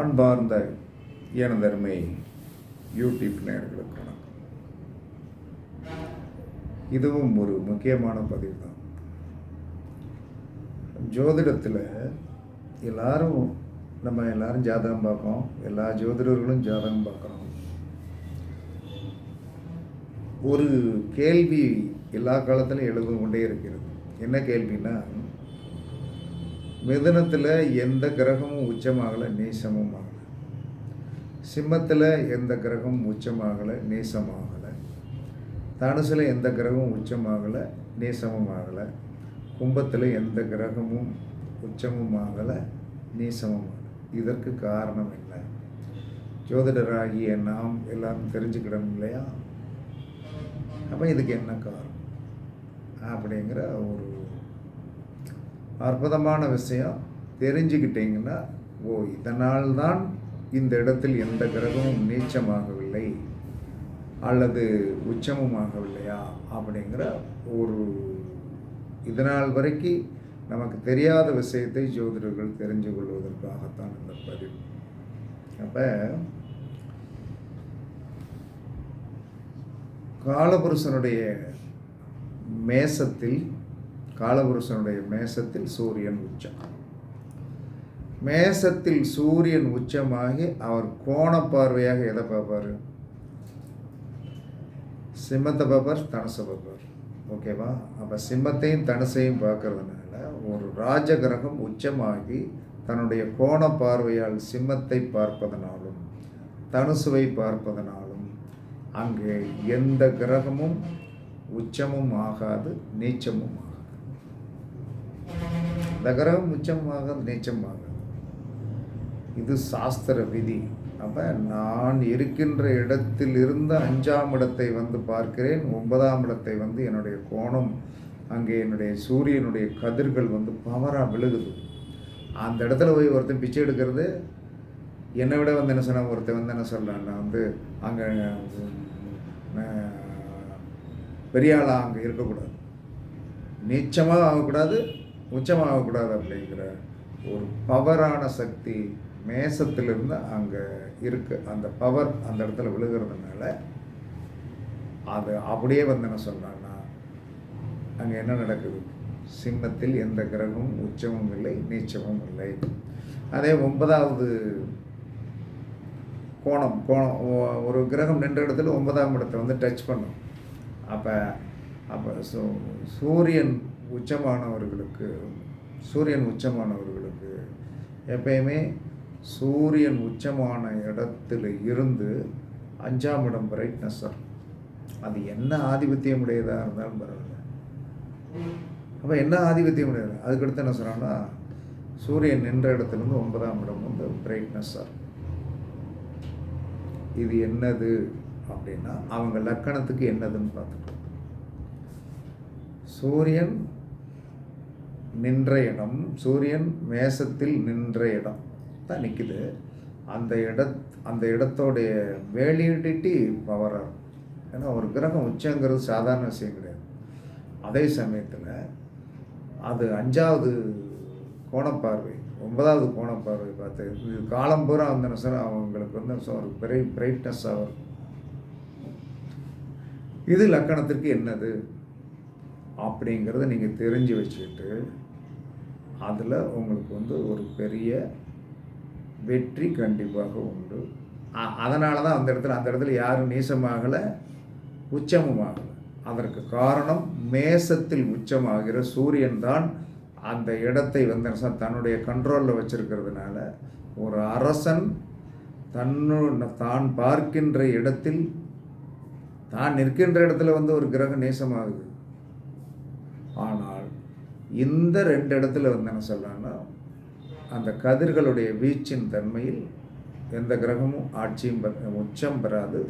அன்பார்ந்த எனதருமை யூடியூப் நேர்களுக்கு வணக்கம். இதுவும் ஒரு முக்கியமான பதிவு தான் ஜோதிடத்தில் எல்லாரும் நம்ம எல்லாரும் ஜாதகம் பார்க்கோம் எல்லா ஜோதிடர்களும் ஜாதகம் பார்க்குறோம். ஒரு கேள்வி எல்லா காலத்திலும் எழுந்து கொண்டே இருக்கிறது. என்ன கேள்வின்னா மிதுனத்தில் எந்த கிரகமும் உச்சமாகலை நீசமும் ஆகலை சிம்மத்தில் எந்த கிரகமும் உச்சமாகலை நீசமாகலை. தனுசில் எந்த கிரகமும் உச்சமாகலை நீசமும் ஆகலை கும்பத்தில் எந்த கிரகமும் உச்சமும் ஆகலை நீசமும் ஆகலை இதற்கு காரணம் என்ன? ஜோதிடராகிய நாம் எல்லாம் தெரிஞ்சுக்கிடணும் இல்லையா? அப்போ இதுக்கு என்ன காரணம்? அப்படிங்கிற ஒரு அற்புதமான விஷயம். தெரிஞ்சுக்கிட்டீங்கன்னா ஓ இதனால் தான் இந்த இடத்தில் எந்த கிரகமும் நீச்சமாகவில்லை அல்லது உச்சமும் ஆகவில்லையா அப்படிங்கிற ஒரு இதனால் வரைக்கும் நமக்கு தெரியாத விஷயத்தை ஜோதிடர்கள் தெரிஞ்சு கொள்வதற்காகத்தான் இந்த பதிவு. அப்போ காலபுருஷனுடைய மேசத்தில் காலபுருஷனுடைய மேசத்தில் சூரியன் உச்சம். மேசத்தில் சூரியன் உச்சமாகி அவர் கோண பார்வையாக எதை பார்ப்பார்? சிம்மத்தை பார்ப்பார் தனுசை பார்ப்பார். ஓகேவா அப்போ சிம்மத்தையும் தனுசையும் பார்க்கறதுனால ஒரு ராஜகிரகம் உச்சமாகி தன்னுடைய கோண பார்வையால் சிம்மத்தை பார்ப்பதனாலும் தனுசுவை பார்ப்பதனாலும் அங்கே எந்த கிரகமும் உச்சமும் ஆகாது நீச்சமும் ஆகாது. இந்த கிரகம் உச்சமும் இது சாஸ்திர விதி. அப்போ நான் இருக்கின்ற இடத்தில் இருந்து அஞ்சாம் இடத்தை வந்து பார்க்கிறேன். ஒன்பதாம் இடத்தை வந்து என்னுடைய கோணம் அங்கே என்னுடைய சூரியனுடைய கதிர்கள் வந்து பவராக விழுகுது. அந்த இடத்துல போய் ஒருத்தன் பிச்சை எடுக்கிறது என்னை விட வந்து என்ன சொன்ன ஒருத்தன் வந்து என்ன சொல்கிறான் நான் வந்து அங்கே பெரிய ஆளாக அங்கே இருக்கக்கூடாது. நீச்சமாக ஆகக்கூடாது. உச்சமாகக்கூடாது அப்படிங்கிற ஒரு பவரான சக்தி மேசத்திலிருந்து அங்கே இருக்கு. அந்த பவர் அந்த இடத்துல விழுகிறதுனால அது அப்படியே வந்து என்ன சொல்கிறான்னா அங்கே என்ன நடக்குது? சிம்மத்தில் எந்த கிரகமும் உச்சமும் இல்லை நீச்சமும் இல்லை. அதே ஒன்பதாவது கோணம் கோணம் ஒரு கிரகம் நின்ற இடத்துல ஒன்பதாம் இடத்தை வந்து டச் பண்ணும். அப்போ அப்போ சூரியன் உச்சமானவர்களுக்கு சூரியன் உச்சமானவர்களுக்கு எப்பயுமே சூரியன் உச்சமான இடத்துல இருந்து அஞ்சாம் இடம் பிரைட்னஸ் சார் அது என்ன ஆதிபத்தியம் உடையதாக இருந்தாலும் பரவாயில்ல. அப்போ என்ன ஆதிபத்தியம் உடையது அதுக்கடுத்து என்ன சொல்கிறாங்கன்னா சூரியன் நின்ற இடத்துலேருந்து ஒன்பதாம் இடம் வந்து பிரைட்னஸ் சார் இது என்னது அப்படின்னா அவங்க லக்கணத்துக்கு என்னதுன்னு பார்த்துக்கோ. சூரியன் நின்ற இடம் சூரியன் மேசத்தில் நின்ற இடம். தான் நிற்கிது அந்த இட அந்த இடத்தோடைய வேலிடிட்டி பவராக ஏன்னா ஒரு கிரகம் உச்சங்கிறது சாதாரண விஷயம் கிடையாது. அதே சமயத்தில் அது அஞ்சாவது கோணப்பார்வை ஒன்பதாவது கோணப்பார்வை பார்த்து இது காலம் பூரா வந்து சார் அவங்களுக்கு வந்து ஒரு பெரிய பிரைட்னஸ்ஸாக இருக்கும் இது லக்கணத்திற்கு என்னது? அப்படிங்கிறத நீங்கள் தெரிஞ்சு வச்சுக்கிட்டு அதில் உங்களுக்கு வந்து ஒரு பெரிய வெற்றி கண்டிப்பாக உண்டு. அதனால தான் அந்த இடத்துல அந்த இடத்துல யாரும் நீசமாகலை உச்சமும் ஆகலை அதற்கு காரணம் மேசத்தில் உச்சமாகிற சூரியன் தான் அந்த இடத்தை வந்து தன்னுடைய கண்ட்ரோலில் வச்சுருக்கிறதுனால ஒரு அரசன் தன்னு தான் பார்க்கின்ற இடத்தில் தான் நிற்கின்ற இடத்துல வந்து ஒரு கிரகம் நேசமாகுது. ஆனால் இந்த ரெண்டு இடத்துல வந்து என்ன சொல்லலாம்னா அந்த கதிர்களுடைய வீச்சின் தன்மையில் எந்த கிரகமும் ஆட்சியும் உச்சம் பெறாது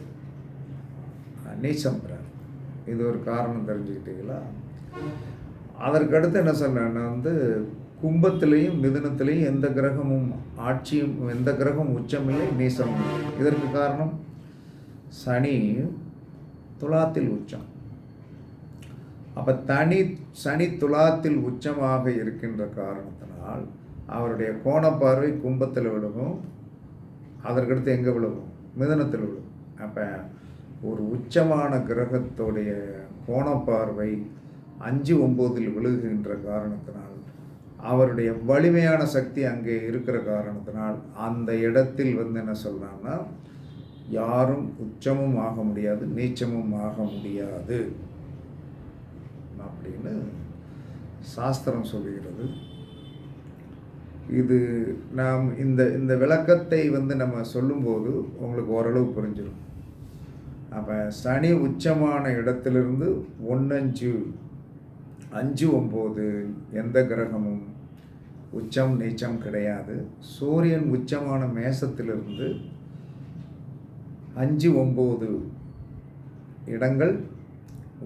நீச்சம் பெறாது. இது ஒரு காரணம் தெரிஞ்சுக்கிட்டீங்களா? அதற்கடுத்து என்ன சொல்கிறேன்னா வந்து கும்பத்திலையும் மிதுனத்திலையும் எந்த கிரகமும் ஆட்சியும் எந்த கிரகம் உச்சமில்லை நீசம் இதற்கு காரணம் சனி துலாத்தில் உச்சம். அப்போ தனி சனி துலாத்தில் உச்சமாக இருக்கின்ற காரணத்தினால் அவருடைய கோணப்பார்வை கும்பத்தில் விழுகும். அதற்கடுத்து எங்கே விழுகும்? மிதனத்தில் விழுகும் அப்போ ஒரு உச்சமான கிரகத்துடைய கோணப்பார்வை அஞ்சு ஒம்போதில் விழுகின்ற காரணத்தினால் அவருடைய வலிமையான சக்தி அங்கே இருக்கிற காரணத்தினால் அந்த இடத்தில் வந்து என்ன சொல்கிறாங்கன்னா யாரும் உச்சமும் ஆக முடியாது நீச்சமும் ஆக முடியாது. அப்படின்னு சாஸ்திரம் சொல்லுகிறது. இது நாம் இந்த இந்த விளக்கத்தை வந்து நம்ம சொல்லும்போது உங்களுக்கு ஓரளவு புரிஞ்சிடும் அப்போ சனி உச்சமான இடத்திலிருந்து ஒன்னஞ்சு அஞ்சு ஒம்பது எந்த கிரகமும் உச்சம் நீச்சம் கிடையாது. சூரியன் உச்சமான மேசத்திலிருந்து அஞ்சு ஒம்பது இடங்கள்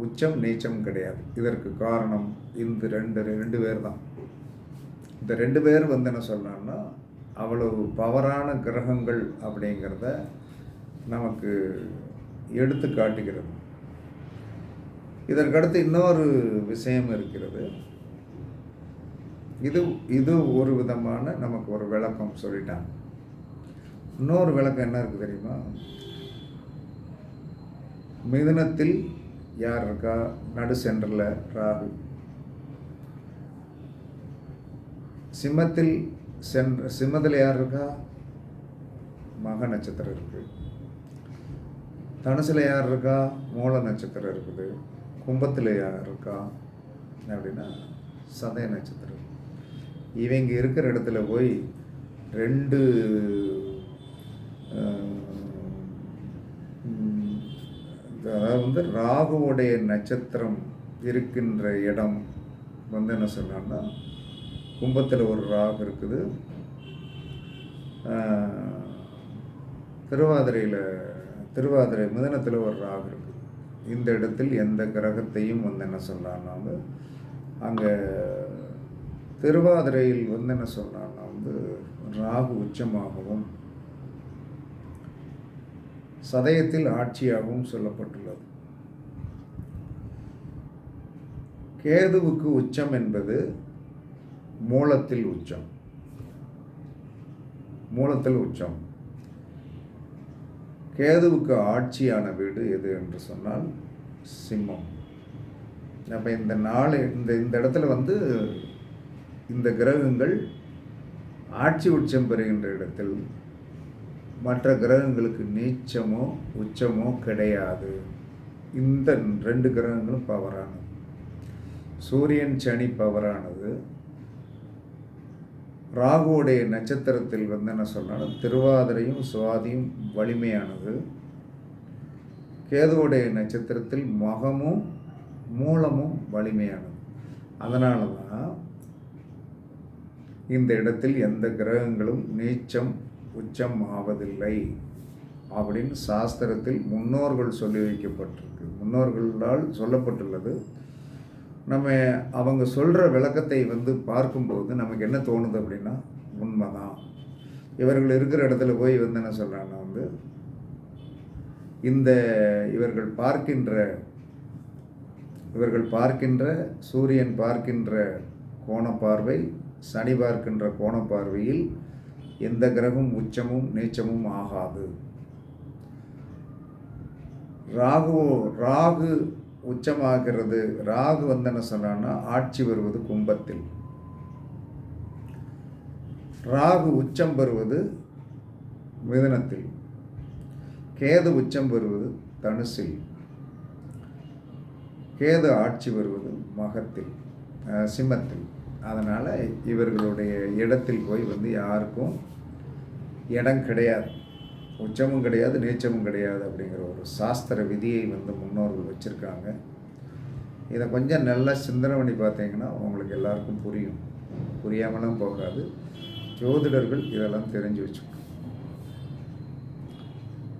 உச்சம் நீச்சம் கிடையாது. இதற்கு காரணம் இந்த ரெண்டு ரெண்டு பேர் தான். இந்த ரெண்டு பேர் வந்து என்ன சொல்லலாம்னா அவ்வளவு பவரான கிரகங்கள் அப்படிங்கிறத நமக்கு எடுத்து காட்டுகிறது. இதற்கடுத்து இன்னொரு விஷயம் இருக்கிறது. இது இது ஒரு விதமான நமக்கு ஒரு விளக்கம் சொல்லிட்டாங்க. இன்னொரு விளக்கம் என்ன இருக்குது தெரியுமா? மிதுனத்தில் யார் இருக்கா நடு சென்டரில் ராகு. சிம்மத்தில் சென்ற சிம்மத்தில் யார் இருக்கா மக நட்சத்திரம் இருக்குது. தனுசில் யார் இருக்கா மூல நட்சத்திரம் இருக்குது. கும்பத்தில் யார் இருக்கா அப்படின்னா சதய நட்சத்திரம். இவங்க இருக்கிற இடத்துல போய் ரெண்டு வந்து ராகுவுடைய நட்சத்திரம் இருக்கின்ற இடம் வந்து என்ன சொன்னான்னா கும்பத்தில் ஒரு ராகு இருக்குது. திருவாதிரையில் திருவாதிரை மிதனத்தில் ஒரு ராகு இருக்குது இந்த இடத்தில் எந்த கிரகத்தையும் வந்து என்ன சொல்கிறான்னா வந்து அங்கே திருவாதிரையில் வந்து என்ன சொல்கிறான்னா வந்து ராகு உச்சமாகவும் சதயத்தில் ஆட்சியாகவும் சொல்லப்பட்டுள்ளது. கேதுவுக்கு உச்சம் என்பது மூலத்தில் உச்சம். மூலத்தில் உச்சம். கேதுவுக்கு ஆட்சியான வீடு எது என்று சொன்னால் சிம்மம். அப்போ இந்த நாள் இந்த இந்த இடத்துல வந்து இந்த கிரகங்கள் ஆட்சி உச்சம் பெறுகின்ற இடத்தில் மற்ற கிரகங்களுக்கு நீச்சமோ உச்சமோ கிடையாது. இந்த ரெண்டு கிரகங்களும் பவரானது சூரியன் சனி பவரானது. ராகுவுடைய நட்சத்திரத்தில் வந்து என்ன சொன்னாலும் திருவாதிரையும் சுவாதியும் வலிமையானது. கேதுவுடைய நட்சத்திரத்தில் மகமும் மூலமும் வலிமையானது. அதனால தான் இந்த இடத்தில் எந்த கிரகங்களும் நீச்சம் உச்சம் ஆவதில்லை அப்படின்னு சாஸ்திரத்தில் முன்னோர்கள் சொல்லி வைக்கப்பட்டிருக்கு. முன்னோர்களால் சொல்லப்பட்டுள்ளது. நம்ம அவங்க சொல்கிற விளக்கத்தை வந்து பார்க்கும்போது நமக்கு என்ன தோணுது அப்படின்னா உண்மைதான். இவர்கள் இருக்கிற இடத்துல போய் வந்து என்ன சொல்கிறாங்கன்னா வந்து இந்த இவர்கள் பார்க்கின்ற இவர்கள் பார்க்கின்ற சூரியன் பார்க்கின்ற கோணப்பார்வை சனி பார்க்கின்ற கோணப்பார்வையில் எந்த கிரகம் உச்சமும் நீச்சமும் ஆகாது. ராகு ராகு உச்சமாகிறது. ராகு வந்து என்ன சொன்னான்னா ஆட்சி வருவது கும்பத்தில். ராகு உச்சம் பெறுவது மிதனத்தில். கேது உச்சம் பெறுவது தனுசில். கேது ஆட்சி வருவது மகத்தில் சிம்மத்தில். அதனால் இவர்களுடைய இடத்தில் போய் வந்து யாருக்கும் இடம் கிடையாது. உச்சமும் கிடையாது நீச்சமும் கிடையாது அப்படிங்கிற ஒரு சாஸ்திர விதியை வந்து முன்னோர்கள் வச்சுருக்காங்க. இதை கொஞ்சம் நல்லா சிந்தனை பண்ணி பார்த்தீங்கன்னா உங்களுக்கு எல்லாருக்கும் புரியும். புரியாமலும் போகாது. ஜோதிடர்கள் இதெல்லாம் தெரிஞ்சு வச்சுக்கணும்.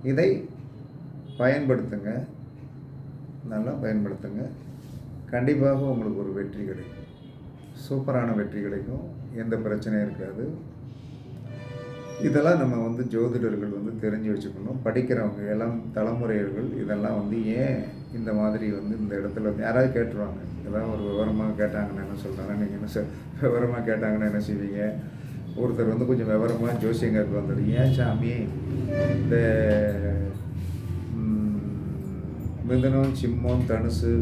இதை பயன்படுத்துங்க. நல்லா பயன்படுத்துங்க. கண்டிப்பாக உங்களுக்கு ஒரு வெற்றி கிடைக்கும். சூப்பரான வெற்றி கிடைக்கும். எந்த பிரச்சனையும் இருக்காது. இதெல்லாம் நம்ம வந்து ஜோதிடர்கள் வந்து தெரிஞ்சு வச்சுக்கணும். படிக்கிறவங்க எல்லாம் தலைமுறையர்கள் இதெல்லாம் வந்து ஏன் இந்த மாதிரி வந்து இந்த இடத்துல வந்து யாராவது கேட்டுருவாங்க. இதெல்லாம் ஒரு விவரமாக கேட்டாங்கன்னா என்ன சொல்கிறாங்க நீங்கள் என்ன விவரமாக கேட்டாங்கன்னா என்ன செய்வீங்க? ஒருத்தர் வந்து கொஞ்சம் விவரமாக ஜோசியங்கருக்கு வந்தார் ஏன் சாமி? இந்த மிதனம் சிம்மம் தனுசு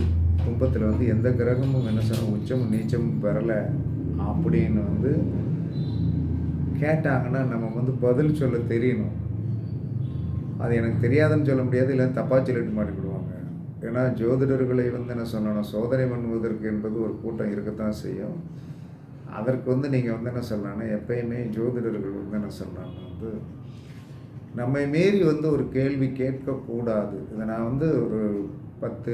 கும்பத்தில் வந்து எந்த கிரகமும் என்ன சொன்னால் உச்சமும் நீச்சமும் பெறலை அப்படின்னு வந்து கேட்டாங்கன்னா நம்ம வந்து பதில் சொல்ல தெரியணும். அது எனக்கு தெரியாதுன்னு சொல்ல முடியாது இல்லை தப்பாக சொல்லிட்டு மாட்டிக்கிடுவாங்க. ஏன்னா ஜோதிடர்களை வந்து என்ன சொல்லணும் சோதனை பண்ணுவதற்கு என்பது ஒரு கூட்டம் இருக்கத்தான் செய்யும். அதற்கு வந்து நீங்கள் வந்து என்ன சொல்லலாம்னா எப்பயுமே ஜோதிடர்கள் வந்து என்ன சொல்லலாம்னா வந்து நம்மை மீறி வந்து ஒரு கேள்வி கேட்கக்கூடாது. இதை நான் வந்து ஒரு பத்து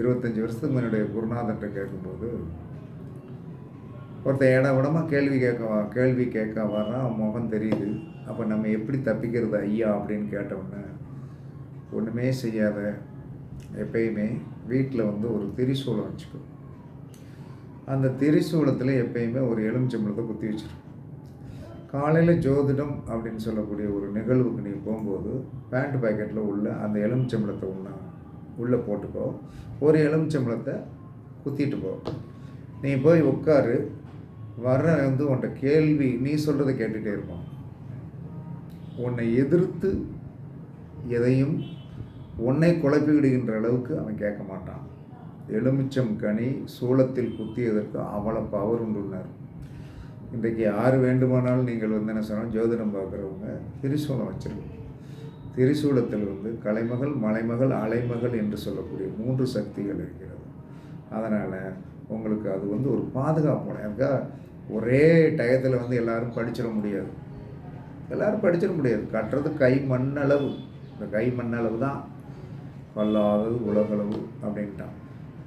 இருபத்தஞ்சி வருஷத்துக்கு முன்னாடி குருநாதர்கிட்ட கேட்கும்போது ஒருத்தன் இட விடமாக கேள்வி கேட்க வா கேள்வி கேட்க வர்றான் அவன் முகம் தெரியுது. அப்போ நம்ம எப்படி தப்பிக்கிறது ஐயா அப்படின்னு கேட்டவுடனே ஒன்றுமே செய்யாத. எப்பயுமே வீட்டில் வந்து ஒரு திரிசூலம் வச்சுக்கோ. அந்த திரிசூலத்தில் எப்பயுமே ஒரு எலுமிச்சம்பளத்தை குத்தி வச்சிருக்கும் காலையில் ஜோதிடம் அப்படின்னு சொல்லக்கூடிய ஒரு நிகழ்வுக்கு நீ போகும்போது பேண்ட் பாக்கெட்டில் உள்ள அந்த எலுமிச்சம்பழத்தை உண்ணா. உள்ளே போட்டுக்கோ. ஒரு எலுமிச்சம்பழத்தை குத்திட்டு போ. நீ போய் உட்காரு. வர்ற வந்து உன்கிட்ட கேள்வி நீ சொல்கிறத கேட்டுகிட்டே இருப்பான். உன்னை எதிர்த்து எதையும் உன்னை குழப்பிவிடுகின்ற அளவுக்கு அவன் கேட்க மாட்டான். எலுமிச்சம் கனி சூளத்தில் குத்தியதற்கு அவ்வளோ பவர் உண்டுனார் இன்றைக்கு யார் வேண்டுமானாலும் நீங்கள் வந்து என்ன சொன்னால் ஜோதிடம் பார்க்குறவங்க திரிசூலம் வச்சிருக்கோம் திரிசூலத்தில் வந்து கலைமகள் மலைமகள் அலைமகள் என்று சொல்லக்கூடிய மூன்று சக்திகள் இருக்கிறது. அதனால் உங்களுக்கு அது வந்து ஒரு பாதுகாப்பு எனக்கா ஒரே டயத்தில் வந்து எல்லோரும் படிச்சிட முடியாது. எல்லோரும் படிச்சிட முடியாது. கட்டுறது கை மண்ணளவு இந்த கை மண்ணளவு தான். பல்லாதது உலகளவு அப்படின்ட்டான்.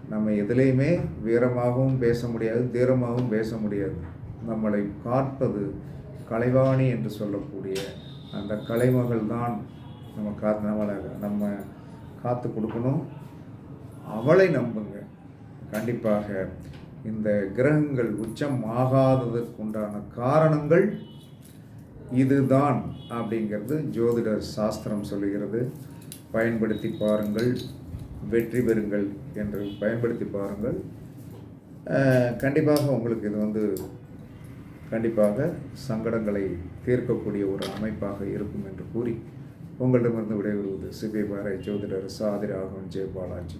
நம்ம எதுலேயுமே வீரமாகவும் பேச முடியாது தீரமாகவும் பேச முடியாது. நம்மளை காப்பது கலைவாணி என்று சொல்லக்கூடிய அந்த கலைமகள் தான் நம்ம காத்து நம்மளை நம்ம காத்து கொடுக்கணும். அவளை நம்புங்க. கண்டிப்பாக இந்த கிரகங்கள் உச்சம் ஆகாததற்குண்டான காரணங்கள் இதுதான் அப்படிங்கிறது ஜோதிட சாஸ்திரம் சொல்லுகிறது. பயன்படுத்தி பாருங்கள் வெற்றி பெறுங்கள் என்று பயன்படுத்தி பாருங்கள். கண்டிப்பாக உங்களுக்கு இது வந்து கண்டிப்பாக சங்கடங்களை தீர்க்கக்கூடிய ஒரு அமைப்பாக இருக்கும் என்று கூறி உங்களிடமிருந்து விடைபெறுவது சிபி பாறை ஜோதிடர் சாதிராகவன் ஜெயபாலாஜி.